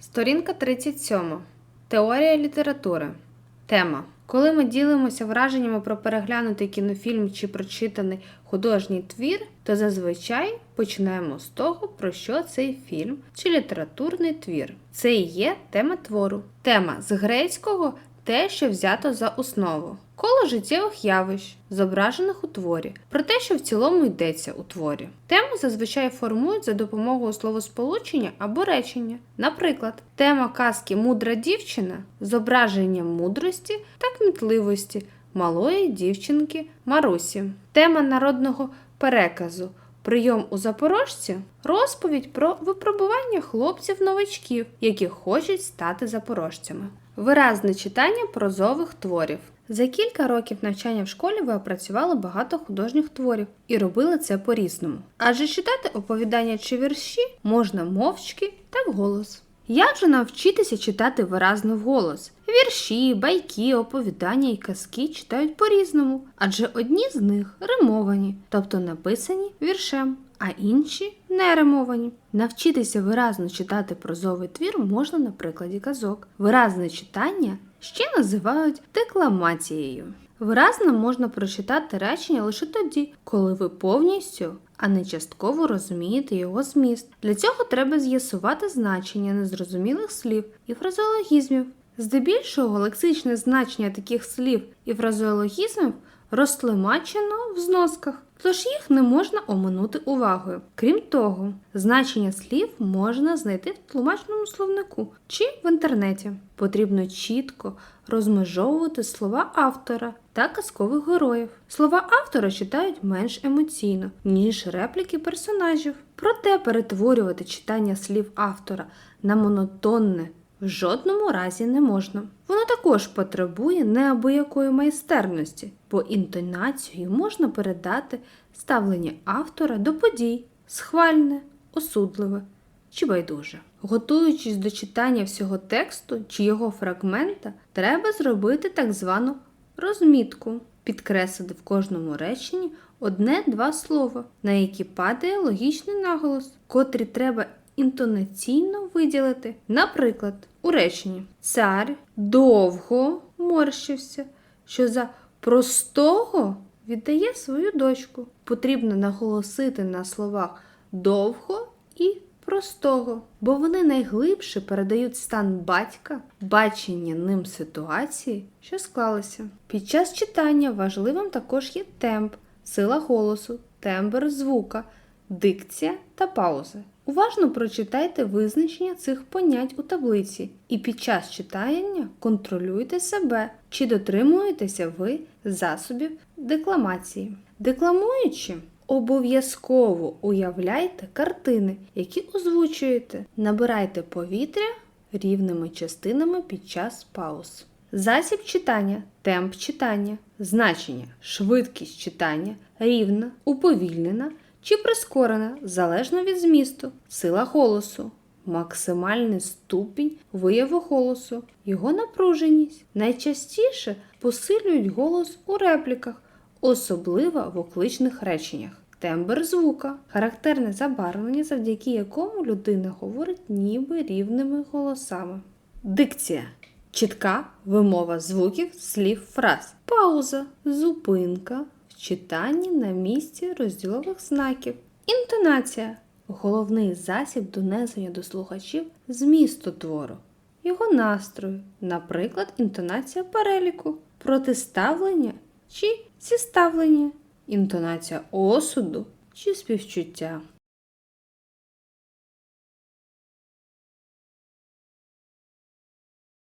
Сторінка 37. Теорія літератури. Тема. Коли ми ділимося враженнями про переглянутий кінофільм чи прочитаний художній твір, то зазвичай починаємо з того, про що цей фільм чи літературний твір. Це і є тема твору. Тема з грецького те, що взято за основу. Коло життєвих явищ, зображених у творі, про те, що в цілому йдеться у творі. Тему зазвичай формують за допомогою словосполучення або речення. Наприклад, тема казки Мудра дівчина зображення мудрості та кмітливості малої дівчинки Марусі. Тема народного переказу. Прийом у запорожці розповідь про випробування хлопців-новачків, які хочуть стати запорожцями. Виразне читання прозових творів. За кілька років навчання в школі ви опрацювали багато художніх творів і робили це по-різному. Адже читати оповідання чи вірші можна мовчки та вголос. Як же навчитися читати виразно вголос? Вірші, байки, оповідання і казки читають по-різному, адже одні з них римовані, тобто написані віршем, а інші не римовані. Навчитися виразно читати прозовий твір можна на прикладі казок. Виразне читання ще називають декламацією. Виразно можна прочитати речення лише тоді, коли ви повністю, а не частково розумієте його зміст. Для цього треба з'ясувати значення незрозумілих слів і фразеологізмів. Здебільшого лексичне значення таких слів і фразеологізмів розтлумачено в зносках, тож їх не можна оминути увагою. Крім того, значення слів можна знайти в тлумачному словнику чи в інтернеті. Потрібно чітко розмежовувати слова автора та казкових героїв. Слова автора читають менш емоційно, ніж репліки персонажів. Проте перетворювати читання слів автора на монотонне в жодному разі не можна. Воно також потребує неабиякої майстерності, бо інтонацією можна передати ставлення автора до подій, схвальне, осудливе чи байдуже. Готуючись до читання всього тексту чи його фрагмента, треба зробити так звану розмітку, підкреслити в кожному реченні одне-два слова, на які падає логічний наголос, котрі треба інтонаційно виділити. Наприклад, у реченні цар довго морщився, що за простого віддає свою дочку. Потрібно наголосити на словах довго і простого, бо вони найглибше передають стан батька, бачення ним ситуації, що склалися. Під час читання важливим також є темп, сила голосу, тембр звука, дикція та паузи. Уважно прочитайте визначення цих понять у таблиці і під час читання контролюйте себе, чи дотримуєтеся ви засобів декламації. Декламуючи, обов'язково уявляйте картини, які озвучуєте. Набирайте повітря рівними частинами під час пауз. Засіб читання, темп читання, значення, швидкість читання, рівна, уповільнена чи прискорена залежно від змісту, сила голосу, максимальний ступінь вияву голосу, його напруженість. Найчастіше посилюють голос у репліках, особливо в окличних реченнях. Тембр звука характерне забарвлення, завдяки якому людина говорить ніби рівними голосами. Дикція чітка вимова звуків, слів, фраз. Пауза, зупинка читанні на місці розділових знаків. Інтонація головний засіб донесення до слухачів змісту твору, його настрою, наприклад, інтонація переліку, протиставлення чи зіставлення, інтонація осуду чи співчуття.